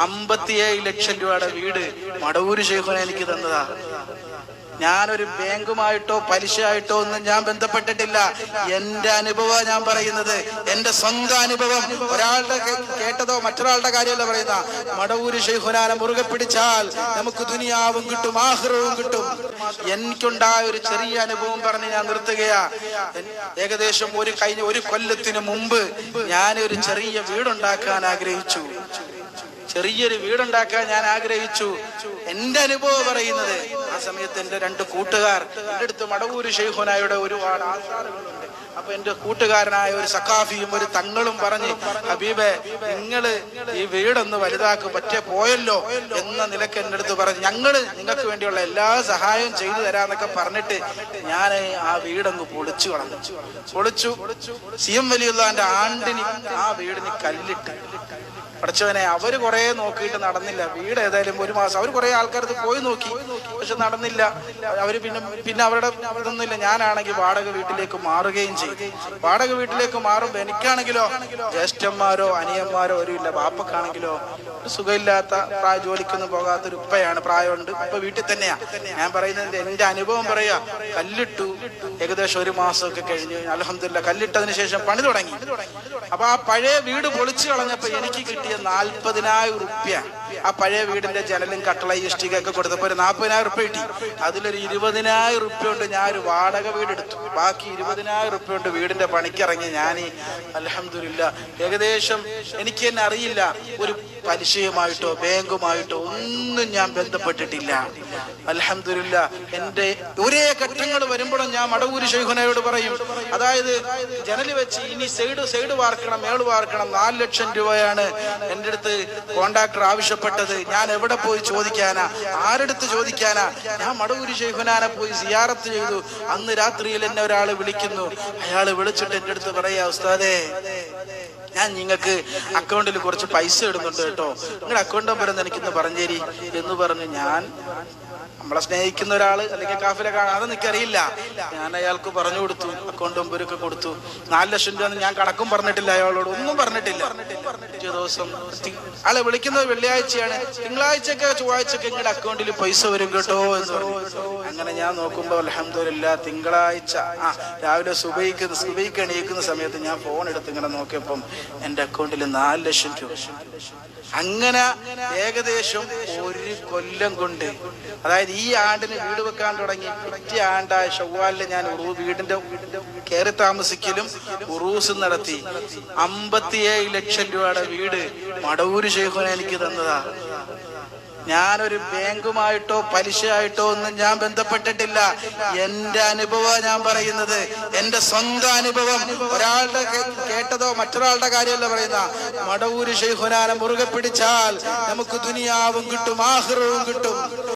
അമ്പത്തിയേഴ് ലക്ഷം രൂപയുടെ വീട് മടവൂര് ശേഖന എനിക്ക് തന്നതാ. ഞാനൊരു ബാങ്കുമായിട്ടോ പലിശയായിട്ടോ ഒന്നും ഞാൻ ബന്ധപ്പെട്ടിട്ടില്ല. എന്റെ അനുഭവം ഞാൻ പറയുന്നത്. എന്റെ സ്വന്തം അനുഭവം. ഒരാളുടെ കേട്ടതോ മറ്റൊരാളുടെ കാര്യമല്ല പറയുന്ന. മടവൂര് ശൈഹുനാനെ മുറുകെ പിടിച്ചാൽ നമുക്ക് ദുനിയാവും കിട്ടും ആഹ്റവും കിട്ടും. എനിക്കുണ്ടായ ഒരു ചെറിയ അനുഭവം പറഞ്ഞ് ഞാൻ നിർത്തുകയാ. ഏകദേശം ഒരു കഴിഞ്ഞ ഒരു കൊല്ലത്തിന് മുമ്പ് ഞാൻ ഒരു ചെറിയ വീടുണ്ടാക്കാൻ ആഗ്രഹിച്ചു. ചെറിയൊരു വീടുണ്ടാക്കാൻ ഞാൻ ആഗ്രഹിച്ചു. എന്റെ അനുഭവം പറയുന്നത് ആ സമയത്ത് എന്റെ രണ്ട് കൂട്ടുകാർ എന്റെ അടുത്ത് മടവൂര് ഷെയ്ഖുനായുടെ ഒരുപാട് ആധാരങ്ങളുണ്ട് അപ്പൊ എന്റെ കൂട്ടുകാരനായ ഒരു സഖാഫിയും ഒരു തങ്ങളും പറഞ്ഞ് ഹബീബെ നിങ്ങൾ ഈ വീടൊന്ന് വലുതാക്ക് പറ്റേ പോയല്ലോ എന്ന നിലയ്ക്ക് എന്റെ അടുത്ത് പറഞ്ഞു ഞങ്ങൾ നിങ്ങൾക്ക് വേണ്ടിയുള്ള എല്ലാ സഹായവും ചെയ്തു തരാന്നൊക്കെ പറഞ്ഞിട്ട് ഞാൻ ആ വീടങ്ങ് പൊളിച്ചു കളഞ്ഞു. പൊളിച്ചു. സി എം വലിയുള്ളതിന്റെ ആണ്ടിന് ആ വീടിന് കല്ലിട്ട് പഠിച്ചവനെ അവർ കുറെ നോക്കിയിട്ട് നടന്നില്ല. വീട് ഏതായാലും ഒരു മാസം. അവർ കുറെ ആൾക്കാർക്ക് പോയി നോക്കി. പക്ഷെ നടന്നില്ല. അവർ പിന്നെ പിന്നെ അവരുടെ ഇതൊന്നുമില്ല. ഞാനാണെങ്കിൽ വാടക വീട്ടിലേക്ക് മാറുകയും ചെയ്യും. വാടക വീട്ടിലേക്ക് മാറുമ്പോ എനിക്കാണെങ്കിലോ ജ്യേഷ്ഠന്മാരോ അനിയന്മാരോ ഒരു ഇല്ല. ബാപ്പക്കാണെങ്കിലോ ഒരു സുഖമില്ലാത്ത പ്രായ ജോലിക്കൊന്നും പോകാത്തൊരു ഉപ്പയാണ്. പ്രായമുണ്ട്. ഉപ്പ വീട്ടിൽ തന്നെയാ. ഞാൻ പറയുന്നത് എന്റെ അനുഭവം പറയാ. കല്ലിട്ടു. ഏകദേശം ഒരു മാസമൊക്കെ കഴിഞ്ഞ്. അലഹമില്ല കല്ലിട്ടതിന് ശേഷം പണി തുടങ്ങി. അപ്പൊ ആ പഴയ വീട് പൊളിച്ചു കളഞ്ഞപ്പോ എനിക്ക് കിട്ടിയ നാൽപ്പതിനായിരം റുപ്യ ആ പഴയ വീടിന്റെ ജനലും കട്ടളയും ഇഷ്ടിക ഒക്കെ കൊടുത്തപ്പോ ഒരു നാൽപ്പതിനായിരം റുപ്യ കിട്ടി. അതിലൊരു ഇരുപതിനായിരം റുപ്യ കൊണ്ട് ഞാൻ ഒരു വാടക വീട് എടുത്തു ബാക്കി ഇരുപതിനായിരം റുപ്യ കൊണ്ട് വീടിന്റെ പണിക്കിറങ്ങി ഞാൻ അലഹമില്ല ഏകദേശം എനിക്ക് തന്നെ അറിയില്ല. ഒരു പലിശയുമായിട്ടോ ബാങ്കുമായിട്ടോ ഒന്നും ഞാൻ ബന്ധപ്പെട്ടിട്ടില്ല. അലഹമില്ല എന്റെ ഒരേ ഘട്ടങ്ങൾ വരുമ്പോഴും ഞാൻ മടവൂരി ശൈഖുനയോട് പറയും. അതായത് ജനൽ വെച്ച് ഇനി സൈഡ് സൈഡ് വാർക്കണം മേൾ വാർക്കണം നാല് ലക്ഷം രൂപയാണ് എന്റെ അടുത്ത് കോണ്ടാക്ടർ ആവശ്യപ്പെട്ടത് ഞാൻ എവിടെ പോയി ചോദിക്കാനാ? ആരെടുത്ത് ചോദിക്കാനാ? ഞാൻ മടവൂരി ശൈഖുനാനെ പോയി സിയാറത്ത് ചെയ്തു. അന്ന് രാത്രിയിൽ എന്നെ ഒരാൾ വിളിക്കുന്നു. അയാൾ വിളിച്ചിട്ട് എന്റെ അടുത്ത് പറയാ ഉസ്താദേ ഞാൻ നിങ്ങൾക്ക് അക്കൗണ്ടിൽ കുറച്ച് പൈസ ഇടുന്നുണ്ട് കേട്ടോ. നിങ്ങളുടെ അക്കൗണ്ട് നമ്പർ ഒന്ന് എനിക്കിന്ന് പറഞ്ഞേരി. എന്ന് പറഞ്ഞു ഞാൻ നമ്മളെ സ്നേഹിക്കുന്ന ഒരാൾ അല്ലെങ്കിൽ കാഫിലെ അതൊന്നും എനിക്കറിയില്ല. ഞാൻ അയാൾക്ക് പറഞ്ഞു കൊടുത്തു അക്കൗണ്ട് നമ്പരൊക്കെ കൊടുത്തു. നാല് ലക്ഷം രൂപ ഞാൻ കണക്കും പറഞ്ഞിട്ടില്ല അയാളോട് ഒന്നും പറഞ്ഞിട്ടില്ല. പിറ്റേ ദിവസം ആളെ വിളിക്കുന്നത് വെള്ളിയാഴ്ചയാണ്. തിങ്കളാഴ്ചയൊക്കെ ചൊവ്വാഴ്ചയൊക്കെ നിങ്ങളുടെ അക്കൗണ്ടിൽ പൈസ വരും കേട്ടോ എന്ന് പറഞ്ഞു. അങ്ങനെ ഞാൻ നോക്കുമ്പോ അലഹമില്ല തിങ്കളാഴ്ച ആ രാവിലെ സുബൈക്ക് സുബൈക്ക് എണീക്കുന്ന സമയത്ത് ഞാൻ ഫോൺ എടുത്ത് ഇങ്ങനെ നോക്കിയപ്പം എന്റെ അക്കൗണ്ടിൽ നാല് ലക്ഷം രൂപ. അങ്ങനെ ഏകദേശം ഒരു കൊല്ലം കൊണ്ട് അതായത് ഈ ആണ്ടിന് വീട് വെക്കാൻ തുടങ്ങി. പിറ്റേ ആണ്ടായ ഷവ്വാലിൽ ഞാൻ ഉറൂ വീടിന്റെ കയറി താമസിക്കലും ഉറൂസ് നടത്തി. അമ്പത്തിയേഴ് ലക്ഷം രൂപയുടെ വീട് മടവൂര് ശേഖന എനിക്ക് തന്നതാ. ഞാനൊരു ബാങ്കുമായിട്ടോ പലിശയായിട്ടോ ഒന്നും ഞാൻ ബന്ധപ്പെട്ടിട്ടില്ല. എന്റെ അനുഭവം ഞാൻ പറയുന്നത്. എന്റെ സ്വന്തം അനുഭവം. ഒരാളുടെ കേട്ടതോ മറ്റൊരാളുടെ കാര്യമല്ല പറയുന്ന മടവൂര് ശൈഖുനാനെ മുറുകെ പിടിച്ചാൽ നമുക്ക് ദുനിയാവും കിട്ടും ആഹ്റവും കിട്ടും.